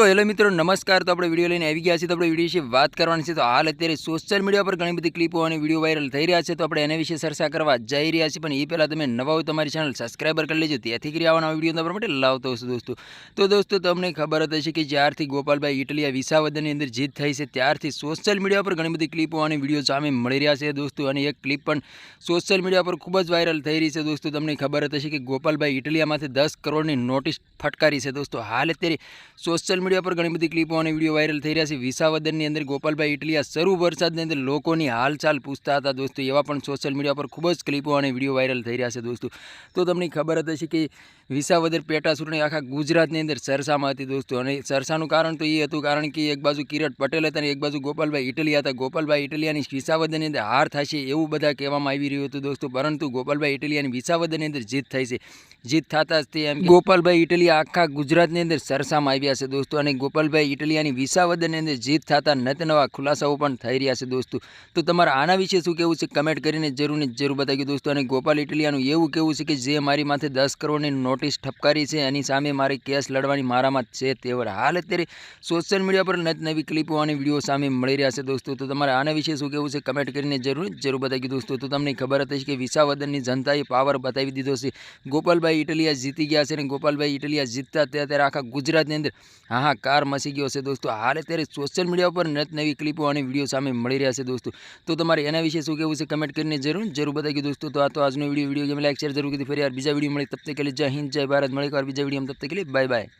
તો હેલો મિત્રો, નમસ્કાર. તો આપણે વીડિયો લઈને આવી ગયા છીએ. તો આપણે વીડિયો વિશે વાત કરવાની છે. તો હાલ અત્યારે સોશિયલ મીડિયા પર ઘણી બધી ક્લિપો અને વીડિયો વાયરલ થઈ રહ્યા છે. તો આપણે એના વિશે ચર્ચા કરવા જઈ રહ્યા છીએ. પણ એ પહેલાં તમે નવા હોય તમારી ચેનલ સબસ્ક્રાઈબર કરી લેજો. ત્યાંથી કરી આવવાના વીડિયો તમારા માટે લાવતો હશે દોસ્તો. તો દોસ્તો, તમને ખબર જ હશે કે જ્યારથી ગોપાલભાઈ ઇટલીયા વિસાવદનની અંદર જીત થઈ છે, ત્યારથી સોશિયલ મીડિયા પર ઘણી બધી ક્લિપો અને વીડિયો સામે મળી રહ્યા છે દોસ્તો. અને એક ક્લિપ પણ સોશિયલ મીડિયા પર ખૂબ જ વાયરલ થઈ રહી છે દોસ્તો. તમને ખબર જ હશે કે ગોપાલભાઈ ઇટલીયામાંથી દસ કરોડની નોટિસ ફટકારી છે દોસ્તો. હાલ અત્યારે સોશિયલ મીડિયા પર ઘણી બધી ક્લિપો અને વીડિયો વાયરલ થઈ રહ્યા છે. વિસાવદનની અંદર ગોપાલભાઈ ઇટલીયા શરૂ વરસાદની અંદર લોકોની હાલચાલ પૂછતા હતા દોસ્તો. એવા પણ સોશિયલ મીડિયા પર ખૂબ જ ક્લિપો અને વીડિયો વાયરલ થઈ રહ્યા છે દોસ્તો. તો તમને ખબર હશે કે વિસાવદર પેટા ચૂંટણી આખા ગુજરાતની અંદર સરસામાં હતી દોસ્તો. અને સરસાનું કારણ તો એ હતું કારણ કે એક બાજુ કિરટ પટેલ હતા અને એક બાજુ ગોપાલભાઈ ઇટલીયા હતા. ગોપાલભાઈ ઇટલીયાની વિસાવદરની અંદર હાર થશે એવું બધા કહેવામાં આવી રહ્યું હતું દોસ્તો. પરંતુ ગોપાલભાઈ ઇટલીયાની વિસાવદરની અંદર જીત થઈ છે. જીત થતાં જ તે એમ ગોપાલભાઈ ઇટલીયા આખા ગુજરાતની અંદર સરસામાં આવ્યા છે દોસ્તો. અને ગોપાલભાઈ ઇટલીયાની વિસાવદનની અંદર જીત થતાં નત નવા ખુલાસાઓ પણ થઈ રહ્યા છે દોસ્તો. તો તમારા આના વિશે શું કહેવું છે? કમેન્ટ કરીને જરૂર જરૂર બતાવ્યું દોસ્તો. અને ગોપાલ ઇટલીયાનું એવું કહેવું છે કે જે મારી માથે દસ કરોડની નોટિસ ઠપકારી છે, એની સામે મારે કેસ લડવાની મારામાં છે તેવર હાલ અત્યારે સોશિયલ મીડિયા પર નત નવી ક્લિપો અને વીડિયો સામે મળી રહ્યા છે દોસ્તો. તો તમારે આના વિશે શું કહેવું છે? કમેન્ટ કરીને જરૂર જરૂર બતાવી દોસ્તો. તો તમને ખબર હતી કે વિસાવદનની જનતાએ પાવર બતાવી દીધો છે. ગોપાલભાઈ ઇટલિયા જીતી ગયા છે અને ગોપાલભાઈ ઇટલિયા જીતતા તે અત્યારે આખા ગુજરાતની અંદર હાહાકાર મસી ગયો હશે દોસ્તો. હાલ અત્યારે સોશિયલ મીડિયા પર નત નવી ક્લિપો અને વીડિયો સામે મળી રહ્યા છે દોસ્તો. તો તમારે એના વિશે શું કહેવું છે કમેન્ટ કરીને જરૂર જરૂર બતાવી દોસ્તો. તો આ તો આજનો વીડિયો વીડિયો ગમે લાઈક શેર જરૂર કીધી ફરી યાર બીજા વીડિયો મળી. તબ તક કે જય હિન્દ, જય ભારત. મળી વાર બીજા વીડિયો તબ તક કે બાય બાય